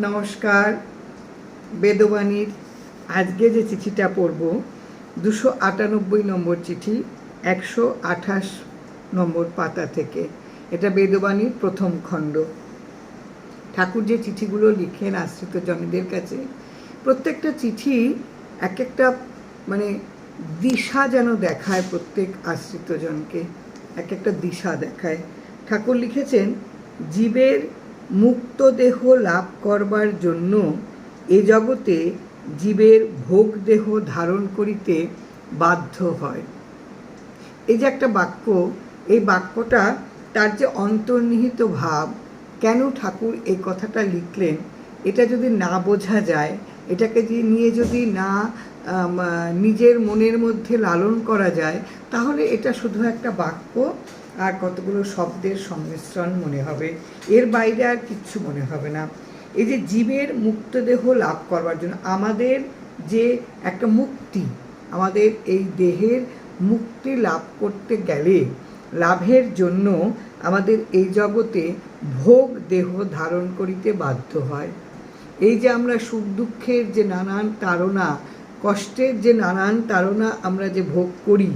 নমস্কার, বেদবাণীর আজকে যে চিঠিটা পড়ব, দুশো আটানব্বই নম্বর চিঠি, একশো আঠাশ নম্বর পাতা থেকে। এটা বেদবাণীর প্রথম খণ্ড। ঠাকুর যে চিঠিগুলো লিখেন আশ্রিত জনদের কাছে, প্রত্যেকটা চিঠি এক একটা মানে দিশা যেন দেখায় প্রত্যেক আশ্রিত জনকে এক একটা দিশা দেখায়। ঠাকুর লিখেছেন, জীবের মুক্ত দেহ লাভ করবার জন্য এ জগতে জীবের ভোগ দেহ ধারণ করিতে বাধ্য হয়। এই যে একটা বাক্য, এই বাক্যটা তার যে অন্তর্নিহিত ভাব, কেন ঠাকুর এই কথাটা লিখলেন, এটা যদি না বোঝা যায়, এটাকে যে নিয়ে যদি না নিজের মনের মধ্যে লালন করা যায়, তাহলে এটা শুধু একটা বাক্য আর কতগুলো শব্দের সংমিশ্রণ মনে হবে? এর বাইরে আর কিচ্ছু মনে হবে না। এই যে জীবের মুক্তদেহ লাভ করবার জন্য আমাদের যে একটা মুক্তি, আমাদের এই দেহের মুক্তি লাভ করতে গেলে লাভের জন্য আমাদের এই জগতে ভোগ দেহ ধারণ করিতে বাধ্য হয়। এই যে আমরা সুখ দুঃখের যে নানান তাড়না, কষ্টের যে নানান তাড়না আমরা যে ভোগ করি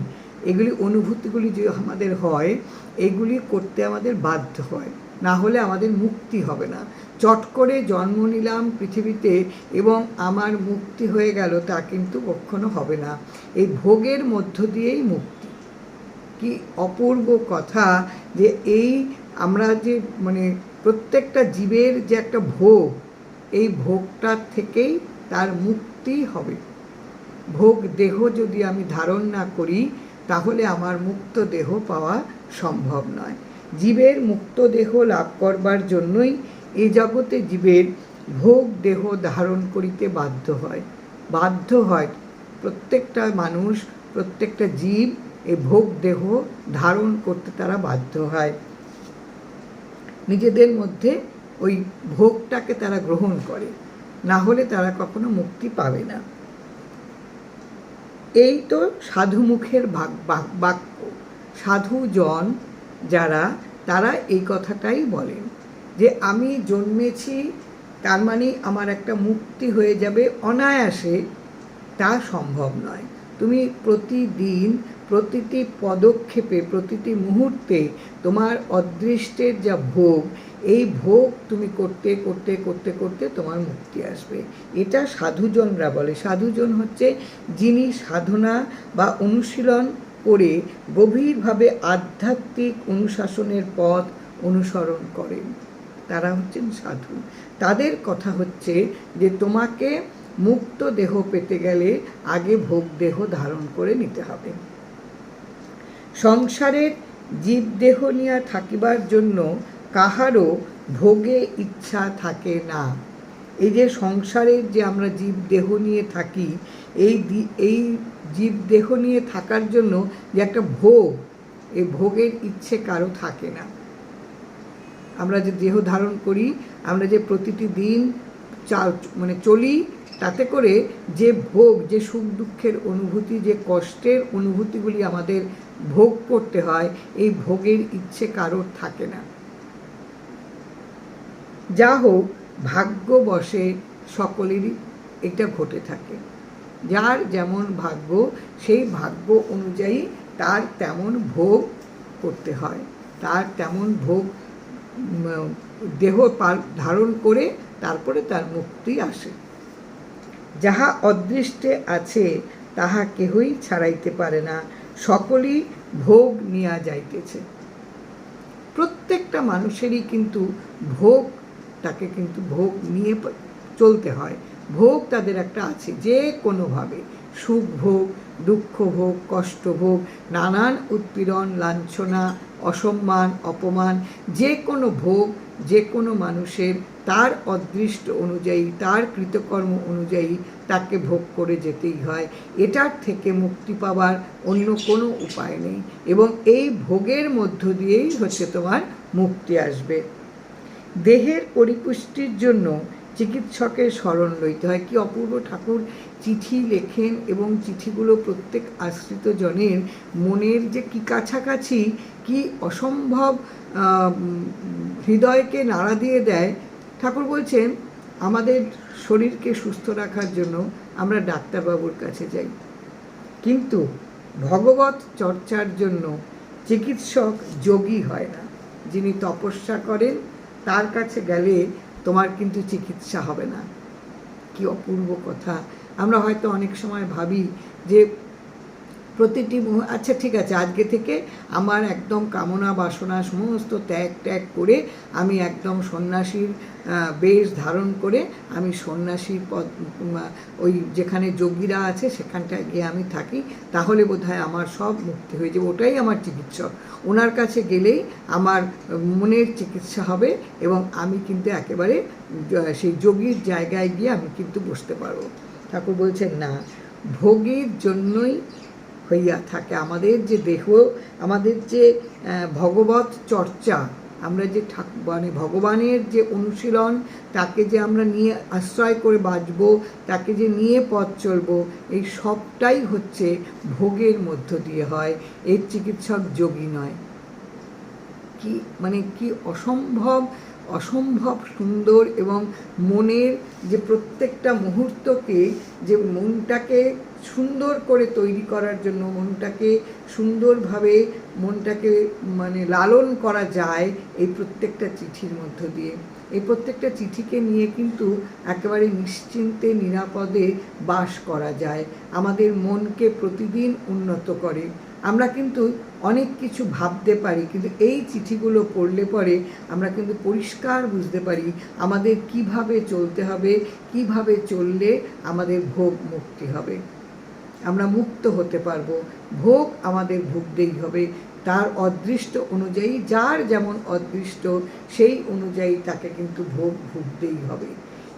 এগুলি অনুভূতিগুলি যে আমাদের হয়, এগুলি করতে আমাদের বাধ্য হয়। না হলে আমাদের মুক্তি হবে না। চট করে জন্ম নিলাম পৃথিবীতে এবং আমার মুক্তি হয়ে গেল তা কিন্তু কখনো হবে না। এই ভোগের মধ্য দিয়েই মুক্তি। কি অপূর্ব কথা যে এই আমরা যে মানে প্রত্যেকটা জীবের যে একটা ভোগ, এই ভোগটার থেকেই তার মুক্তি হবে। ভোগ দেহ যদি আমি ধারণ না করি তাহলে আমার মুক্ত দেহ পাওয়া সম্ভব নয়। জীবের মুক্ত দেহ লাভ করবার জন্যই এ জগতে জীবের ভোগ দেহ ধারণ করিতে বাধ্য হয়। বাধ্য হয় প্রত্যেকটা মানুষ, প্রত্যেকটা জীব এই ভোগ দেহ ধারণ করতে তারা বাধ্য হয়। নিজেদের মধ্যে ওই ভোগটাকে তারা গ্রহণ করে। না হলে তারা কখনো মুক্তি পাবে না। এই তো সাধু মুখের বাক্য। সাধুজন যারা, তারা এই কথাটাই বলেন যে, আমি জন্মেছি, তার মানে আমার একটা মুক্তি হয়ে যাবে অনায়াসে, তা সম্ভব নয়। তুমি প্রতিদিন প্রতিটি পদক্ষেপে, প্রতিটি মুহূর্তে তোমার অদৃষ্টের যা ভোগ, এই ভোগ তুমি করতে করতে করতে করতে তোমার মুক্তি আসবে। এটা সাধুজনরা বলে। সাধুজন হচ্ছে যিনি সাধনা বা অনুশীলন করে গভীরভাবে আধ্যাত্মিক অনুশাসনের পথ অনুসরণ করেন। তারা হচ্ছেন সাধু। তাদের কথা হচ্ছে যে তোমাকে মুক্ত দেহ পেতে গেলে আগে ভোগ দেহ ধারণ করে নিতে হবে। সংসারের জীবদেহ নিয়ে থাকিবার জন্য কাহারও ভোগে ইচ্ছা থাকে না। এই যে সংসারের যে আমরা জীব দেহ নিয়ে থাকি, এই এই জীব দেহ নিয়ে থাকার জন্য যে একটা ভোগ এই ভোগের ইচ্ছে কারও থাকে না। আমরা যে দেহ ধারণ করি, আমরা যে প্রতিটি দিন চা- মানে চলি তাতে করে যে ভোগ, যে সুখ দুঃখের অনুভূতি, যে কষ্টের অনুভূতিগুলি আমাদের ভোগ করতে হয়, এই ভোগের ইচ্ছে কারোর থাকে না। যা হোক ভাগ্যবশে সকলেরই এটা ঘটে থাকে। যার যেমন ভাগ্য, সেই ভাগ্য অনুযায়ী তার তেমন ভোগ করতে হয়। তার তেমন ভোগ দেহ ধারণ করে তারপরে তার মুক্তি আসে। যাহা অদৃষ্টে আছে, তাহা কেহই ছাড়াইতে পারে না। সকলেই ভোগ নিয়া যাইতেছে। প্রত্যেকটা মানুষেরই কিন্তু ভোগ, তাকে কিন্তু ভোগ নিয়ে চলতে হয়। ভোগ তাদের একটা আছে, যে কোনোভাবে। সুখ ভোগ দুঃখ ভোগ, কষ্ট ভোগ, নানান উৎপীড়ন, লাঞ্ছনা, অসম্মান, অপমান, যে কোনো ভোগ, যে কোনো মানুষের তার অদৃষ্ট অনুযায়ী, তার কৃতকর্ম অনুযায়ী তাকে ভোগ করে যেতেই হয়। এটার থেকে মুক্তি পাওয়ার অন্য কোনো উপায় নেই এবং এই ভোগের মধ্য দিয়েই হচ্ছে তোমার মুক্তি আসবে। দেহের পরিপুষ্টির জন্য চিকিৎসকের স্মরণ লইতে হয়। কি অপূর্ব ঠাকুর চিঠি লেখেন এবং চিঠিগুলো প্রত্যেক আশ্রিত জনের মনের যে কি কাছাকাছি, কি অসম্ভব হৃদয়কে নাড়া দিয়ে দেয়। ঠাকুর বলছেন, আমাদের শরীরকে সুস্থ রাখার জন্য আমরা ডাক্তারবাবুর কাছে যাই। কিন্তু ভগবত চর্চার জন্য চিকিৎসক যোগী হয় না। যিনি তপস্যা করেন, তার কাছে গেলে তোমার কিন্তু চিকিৎসা হবে না। কি অপূর্ব কথা। আমরা হয়তো অনেক সময় ভাবি যে প্রতিটি আচ্ছা ঠিক আছে, আজকে থেকে আমার একদম কামনা বাসনা সমস্ত ত্যাগ ত্যাগ করে আমি একদম সন্ন্যাসীর বেশ ধারণ করে আমি সন্ন্যাসীর পদ ওই যেখানে যোগীরা আছে সেখানটায় গিয়ে আমি থাকি। তাহলে বোধহয় আমার সব মুক্তি হয়ে যাবে। ওটাই আমার চিকিৎসক। ওনার কাছে গেলেই আমার মনের চিকিৎসা হবে এবং আমি কিন্তু একেবারে সেই যোগীর জায়গায় গিয়ে আমি কিন্তু বসতে পারব। ঠাকুর বলছেন, না, ভোগের জন্যই হইয়া থাকে। আমাদের যে দেহ, আমাদের যে ভগবত চর্চা, আমরা যে ঠাক মানে ভগবানের যে অনুশীলন, তাকে যে আমরা নিয়ে আশ্রয় করে বাঁচব, তাকে যে নিয়ে পথ চলব, এই সবটাই হচ্ছে ভোগের মধ্য দিয়ে হয়। এর চিকিৎসক যোগী নয়। কি মানে কি অসম্ভব অসম্ভব সুন্দর এবং মনের যে প্রত্যেকটা মুহূর্তকে, যে মনটাকে সুন্দর করে তৈরি করার জন্য, মনটাকে সুন্দরভাবে, মনটাকে মানে লালন করা যায় এই প্রত্যেকটা চিঠির মধ্য দিয়ে। এই প্রত্যেকটা চিঠিকে নিয়ে কিন্তু একেবারে নিশ্চিন্তে, নিরাপদে বাস করা যায়। আমাদের মনকে প্রতিদিন উন্নত করে। আমরা কিন্তু অনেক কিছু ভাবতে পারি, কিন্তু এই চিঠিগুলো পড়লে পরে আমরা কিন্তু পরিষ্কার বুঝতে পারি আমাদের কীভাবে চলতে হবে, কীভাবে চললে আমাদের ভোগ মুক্তি হবে। আমরা মুক্ত হতে পারব, ভোগ আমাদের ভুগতেই হবে। তার অদৃষ্ট অনুযায়ী, যার যেমন অদৃষ্ট, সেই অনুযায়ী তাকে কিন্তু ভোগ ভুগতেই হবে।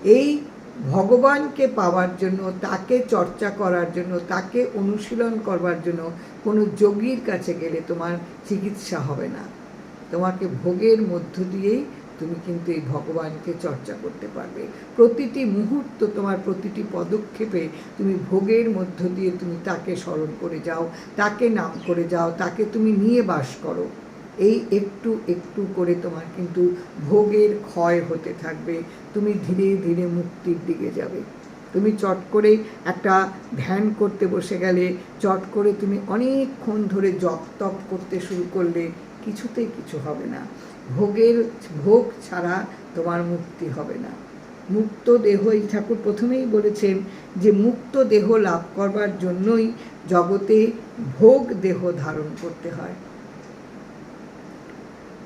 এই ভগবানকে পাওয়ার জন্য, তাকে চর্চা করার জন্য, তাকে অনুশীলন করবার জন্য কোনো যোগীর কাছে গেলে তোমার চিকিৎসা হবে না। তোমাকে ভোগের মধ্য দিয়েই তুমি কিন্তু এই ভগবানকে চর্চা করতে পারবে। প্রতিটি মুহূর্ত তোমার প্রতিটি পদক্ষেপে তুমি ভোগের মধ্য দিয়ে তুমি তাকে স্মরণ করে যাও, তাকে নাম করে যাও, তাকে তুমি নিয়ে বাস করো। এই একটু একটু করে তোমার কিন্তু ভোগের ক্ষয় হতে থাকবে। তুমি ধীরে ধীরে মুক্তির দিকে যাবে। তুমি চট করে একটা ধ্যান করতে বসে গেলে, চট করে তুমি অনেকক্ষণ ধরে জপ তপ করতে শুরু করলে কিছুতেই কিছু হবে না। ভোগের, ভোগ ছাড়া তোমার মুক্তি হবে না। মুক্ত দেহ, এই ঠাকুর প্রথমেই বলেছেন যে মুক্ত দেহ লাভ করবার জন্যই জগতে ভোগ দেহ ধারণ করতে হয়।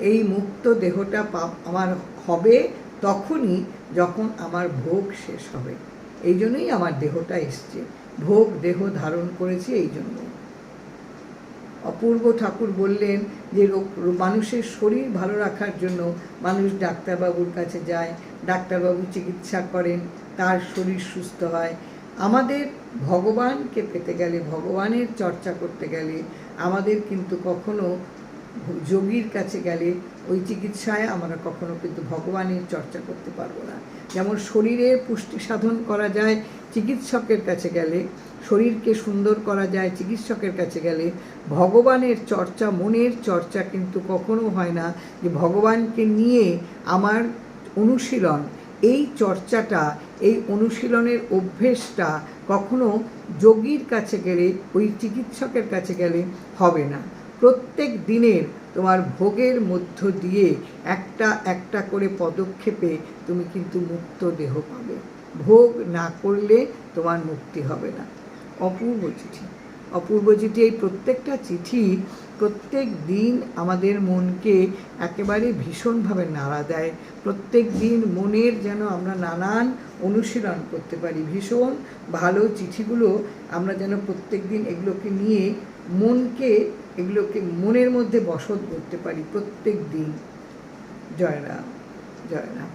এই মুক্ত দেহটা আমার হবে তখনই যখন আমার ভোগ শেষ হবে। এই জন্যই আমার দেহটা এসছে। ভোগ দেহ ধারণ করেছি এই জন্য। অপূর্ব ঠাকুর বললেন যে মানুষের শরীর ভালো রাখার জন্য মানুষ ডাক্তারবাবুর কাছে যায়, ডাক্তারবাবু চিকিৎসা করেন, তার শরীর সুস্থ হয়। আমাদের ভগবানকে পেতে গেলে, ভগবানের চর্চা করতে গেলে আমাদের কিন্তু কখনো যোগীর কাছে গেলে ওই চিকিৎসায় আমরা কখনো কিন্তু ভগবানের চর্চা করতে পারব না। যেমন শরীরের পুষ্টি সাধন করা যায়, চিকিৎসকের কাছে গেলে শরীরকে সুন্দর করা যায়, চিকিৎসকের কাছে গেলে ভগবানের চর্চা, মনের চর্চা কিন্তু কখনো হয় না যে ভগবানকে নিয়ে আমার অনুশীলন। এই চর্চাটা, এই অনুশীলনের অভ্যেসটা কখনো যোগীর কাছে গেলে, ওই চিকিৎসকের কাছে গেলে হবে না। প্রত্যেক দিনের তোমার ভোগের মধ্য দিয়ে একটা একটা করে পদক্ষেপে তুমি কিন্তু মুক্ত দেহ পাবে। ভোগ না করলে তোমার মুক্তি হবে না। অপূর্ব চিঠি। অপূর্ব চিঠি এই প্রত্যেকটা চিঠি প্রত্যেক দিন আমাদের মনকে একেবারে ভীষণভাবে নাড়া দেয়। প্রত্যেক দিন মনের যেন আমরা নানান অনুশীলন করতে পারি। ভীষণ ভালো চিঠিগুলো আমরা যেন প্রত্যেক দিন এগুলোকে নিয়ে মনকে, এগুলোকে মনের মধ্যে বসত করতে পারি প্রত্যেক দিন। জয় রাম জয় রাম।